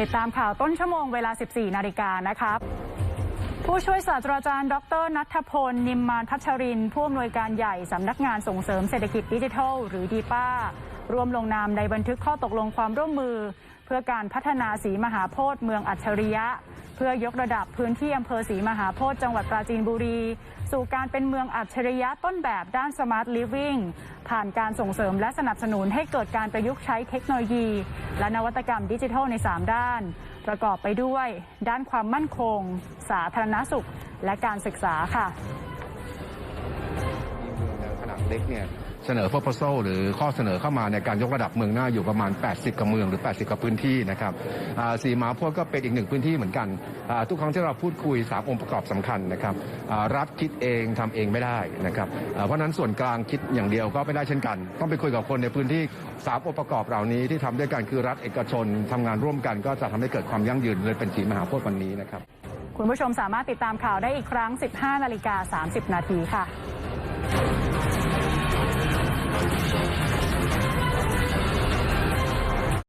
ติดตามข่าวต้นชั่วโมงเวลา 14 นาฬิกานะครับผู้ช่วยศาสตราจารย์ ดรนัทพล นิมมานพัชริน ผู้อำนวยการใหญ่ สำนักงานส่งเสริมเศรษฐกิจดิจิทัล หรือดีป้า ร่วมลงนามในบันทึกข้อตกลงความร่วมมือ เพื่อการพัฒนาสีมหาโพธิ์เมืองอัจฉริยะ เพื่อยกระดับพื้นที่อำเภอศรีมหาโพธิ์จังหวัดปราจีนบุรี สู่การเป็นเมืองอัจฉริยะต้นแบบด้านสมาร์ทลิฟวิ่งผ่านการส่งเสริมและสนับสนุนให้เกิดการประยุกต์ใช้เทคโนโลยี และนวัตกรรมดิจิทัลใน 3 ด้าน ประกอบไปด้วย ด้านความมั่นคง สาธารณสุข และการศึกษาค่ะขนาดเล็กเนี่ย เสนอ proposal หรือข้อเสนอเข้ามาในการยกระดับเมืองหน้าอยู่ประมาณ 80กับเมืองหรือ 80กับพื้นที่นะครับสีหมาพธิ์ก็เป็นอีกหนึ่งพื้นที่เหมือนกัน ทุกครั้งที่เราพูดคุย3องค์ประกอบสำคัญนะครับรัฐคิดเองทำเองไม่ได้นะครับเพราะฉะนั้นส่วนกลางคิดอย่างเดียวก็ไม่ได้เช่นกัน ต้องไปคุยกับคนในพื้นที่3องค์ประกอบเหล่านี้ที่ทำด้วยกันคือรัฐเอกชนทำงานร่วมกัน ก็จะทำให้เกิดความยั่งยืนเลยเป็นสีมหาพธิ์วันนี้นะครับคุณผู้ชมสามารถติดตามข่าวได้อีกครั้ง 15 นาฬิกา 30 นาทีค่ะ